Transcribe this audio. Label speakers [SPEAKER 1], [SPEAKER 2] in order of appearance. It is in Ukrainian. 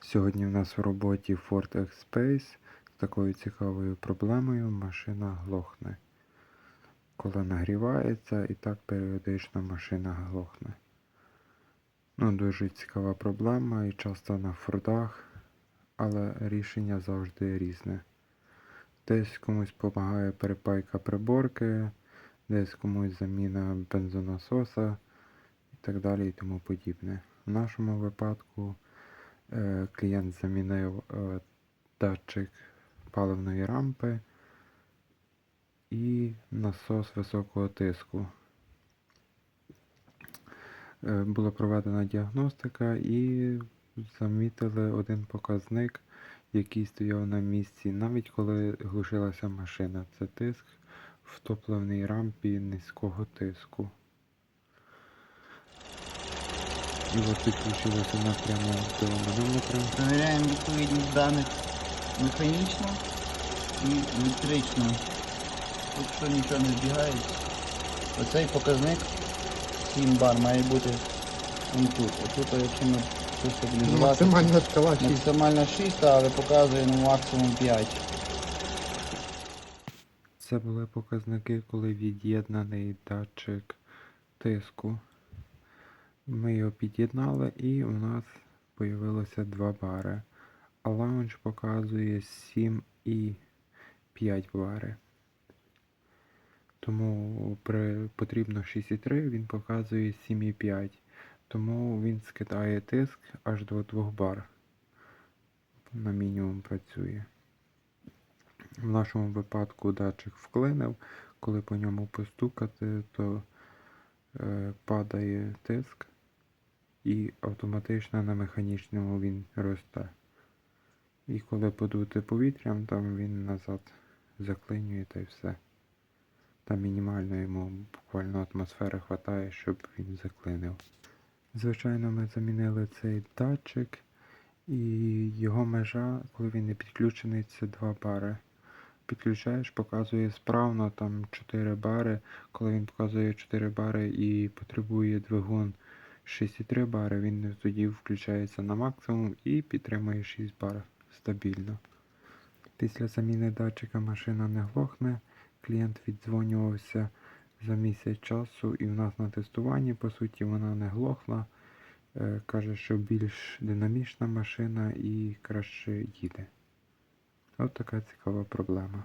[SPEAKER 1] Сьогодні в нас в роботі Ford X-Space з такою цікавою проблемою машина глохне. Коли нагрівається і так періодично машина глохне. Ну, дуже цікава проблема і часто на фордах, але рішення завжди різне. Десь комусь допомагає перепайка приборки, десь комусь заміна бензонасоса і так далі і тому подібне. В нашому випадку е, клієнт замінив е, датчик паливної рампи і насос високого тиску. Е, Була проведена діагностика і замітили один показник, який стояв на місці, навіть коли глушилася машина. Це тиск в топливній рампі низького тиску. І от підключилося напряму до манометра.
[SPEAKER 2] Перевіряємо відповідність даних механічно і електрично. Тут що нічого не збігається. Оцей показник 7 бар має бути он тут. Отут, якщо ми це стабілізувати.
[SPEAKER 3] Максимальна шкала 6.
[SPEAKER 2] Максимально 6, але показує ну, максимум 5.
[SPEAKER 1] Це були показники, коли від'єднаний датчик тиску. Ми його під'єднали і у нас появилося 2 бари. А лаунч показує 7 і 5 бари. Тому при потрібно 6,3 він показує 7,5. Тому він скидає тиск аж до 2 бар. На мінімум працює. В нашому випадку датчик вклинив, коли по ньому постукати, то е, падає тиск і автоматично на механічному він росте. І коли подути повітрям, там він назад заклинює та й все. Там мінімально йому буквально атмосфери вистачає, щоб він заклинив. Звичайно, ми замінили цей датчик, і його межа, коли він не підключений, це 2 бари підключаєш, показує справно там 4 бари. Коли він показує 4 бари і потребує двигун 6,3 бари, він тоді включається на максимум і підтримує 6 бар стабільно. Після заміни датчика машина не глохне. Клієнт віддзвонювався за місяць часу і в нас на тестуванні, по суті, вона не глохла. Е, Каже, що більш динамічна машина і краще їде. От така цікава проблема.